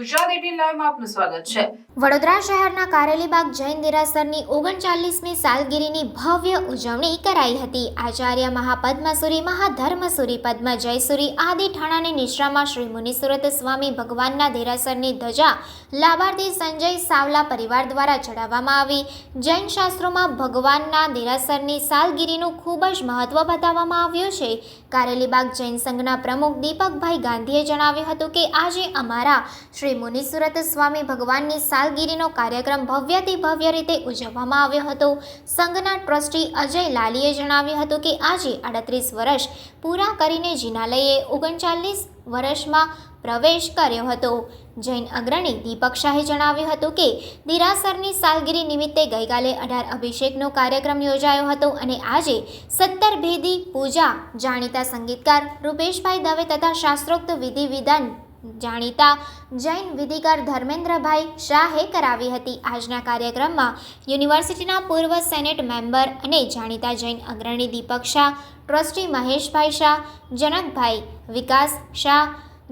Gujarat eighteen લાઈવમાં આપનું સ્વાગત છે. વડોદરા શહેરના કારેલીબાગ જૈન દેરાસરની ઓગણચાલીસમી સાલગીરીની ભવ્ય ઉજવણી કરાઈ હતી. આચાર્ય મહાપદ્મસુરી, મહાધર્મસુરી પદ્મ જયસુરી આદિ ઠાણાની નિશ્રામાં શ્રી મુનિસુરત સ્વામી ભગવાનના દેરાસરની ધજા લાભાર્થી સંજય સાવલા પરિવાર દ્વારા ચડાવવામાં આવી. જૈન શાસ્ત્રોમાં ભગવાનના દેરાસરની સાલગીરીનું ખૂબ જ મહત્વ બતાવવામાં આવ્યું છે. કારેલીબાગ જૈન સંઘના પ્રમુખ દીપકભાઈ ગાંધીએ જણાવ્યું હતું કે, આજે અમારા શ્રી મુનિસુરત સ્વામી ભગવાનની સાલગીરીનો કાર્યક્રમ ભવ્યથી ભવ્ય રીતે ઉજવવામાં આવ્યો હતો. સંઘના ટ્રસ્ટી અજય લાલીએ જણાવ્યું હતું કે આજે આડત્રીસ વર્ષ પૂરા કરીને જિનાલયે ઓગણચાલીસ વર્ષમાં પ્રવેશ કર્યો હતો. જૈન અગ્રણી દીપક શાહે જણાવ્યું હતું કે દિરાસરની સાલગીરી નિમિત્તે ગઈકાલે અઢાર અભિષેકનો કાર્યક્રમ યોજાયો હતો અને આજે સત્તર ભેદી પૂજા જાણીતા સંગીતકાર રૂપેશભાઈ દવે તથા શાસ્ત્રોક્ત વિધિ વિધાન જાણીતા જૈન વિધિકાર ધર્મેન્દ્રભાઈ શાહે કરાવી હતી. આજના કાર્યક્રમમાં યુનિવર્સિટીના પૂર્વ સેનેટ મેમ્બર અને જાણીતા જૈન અગ્રણી દીપક શાહ, ટ્રસ્ટી મહેશભાઈ શાહ, જનકભાઈ વિકાસ શાહ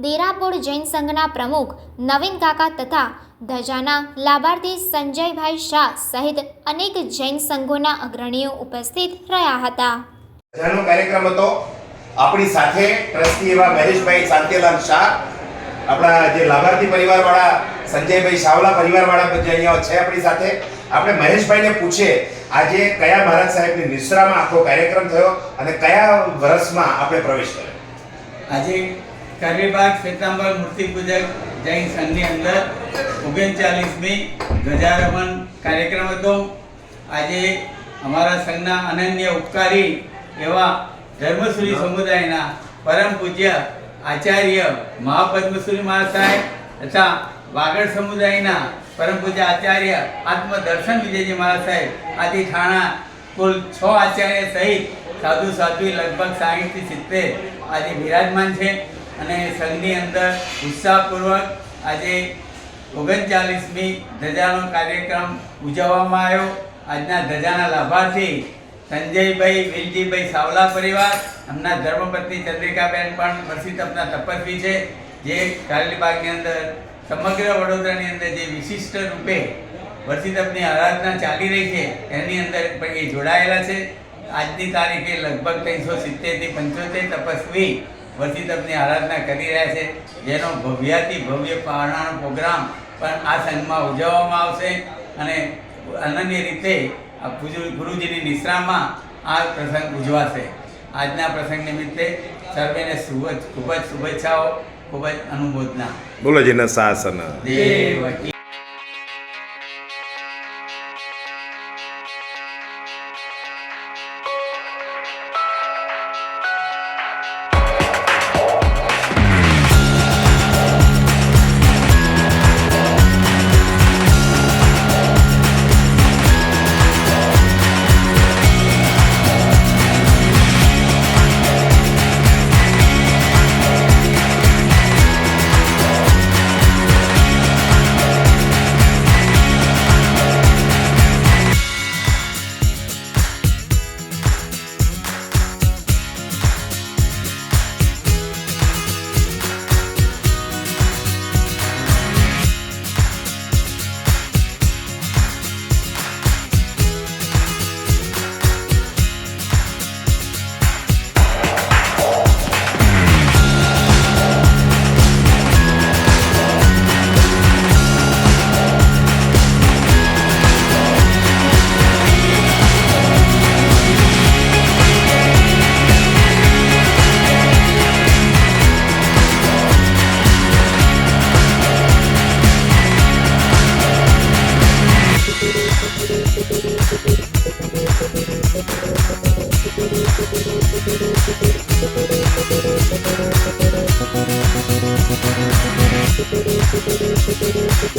દેરાપુર જૈન સંઘના પ્રમુખ નવીન કાકા તથા ધજાના લાભાર્થી સંજયભાઈ શાહ સહિત અનેક જૈન સંઘોના અગ્રણીઓ ઉપસ્થિત રહ્યા હતા. કાર્યક્રમ હતો આપણી સાથે ટ્રસ્ટી એવા મહેશભાઈ શાંતિલાલ શાહ આપણા જે લાભાર્થી પરિવારવાળા સંજયભાઈ સાવલા પરિવારવાળા જે અહીંયા છે આપણી સાથે. આપણે મહેશભાઈને પૂછીએ આજે કયા મહારાજ સાહેબની નિશ્રામાં આખો કાર્યક્રમ થયો અને કયા વર્ષમાં આપણે પ્રવેશ કર્યો? આજે કારેબાગ શ્વેતાંબર મૂર્તિ પૂજક જૈન સંઘની અંદર ઓગણચાલીસમી ધ્વજારોહણ કાર્યક્રમ હતો. આજે અમારા સંઘના અનન્ય ઉપકારી એવા ધર્મસુરી સમુદાયના પરમ પૂજ્ય આચાર્ય મહાપદ્મસુરી મહારાજ તથા વાગડ સમુદાયના પરમ પૂજ્ય આચાર્ય આત્મદર્શન વિજયજી મહારાજ સાહેબ, આદિ ઠાણા કુલ છ આચાર્ય સહિત સાધુ સાધ્વી લગભગ સાહીઠથી સિત્તેર આજે બિરાજમાન છે અને સંઘની અંદર ઉત્સાહપૂર્વક આજે ઓગણચાલીસમી ધજાનો કાર્યક્રમ ઉજવવામાં આવ્યો. આજના ધજાના લાભાર્થી સંજયભાઈ વિલજીભાઈ સાવલા પરિવાર, એમના ધર્મપત્ની ચંદ્રિકાબેન પણ વર્ષિતપના તપસ્વી છે. જે કારેલીબાગની અંદર, સમગ્ર વડોદરાની અંદર જે વિશિષ્ટ રૂપે વર્ષિતપની આરાધના ચાલી રહી છે, એની અંદર પણ એ જોડાયેલા છે. આજની તારીખે લગભગ ત્રણસો સિત્તેરથી પંચોતેર તપસ્વી વર્ષિતપની આરાધના કરી રહ્યા છે. જેનો ભવ્યાથી ભવ્ય પારણાનો પ્રોગ્રામ પણ આ સંઘમાં ઉજવવામાં આવશે અને અનન્ય રીતે ગુરુજીની નિશ્રામાં આ પ્રસંગ ઉજવાશે. આજના પ્રસંગ નિમિત્તે સર્વેને ખૂબ જ શુભેચ્છાઓ ખૂબ જ અનુમોદના. બોલો જેના શાસન. દેવકી.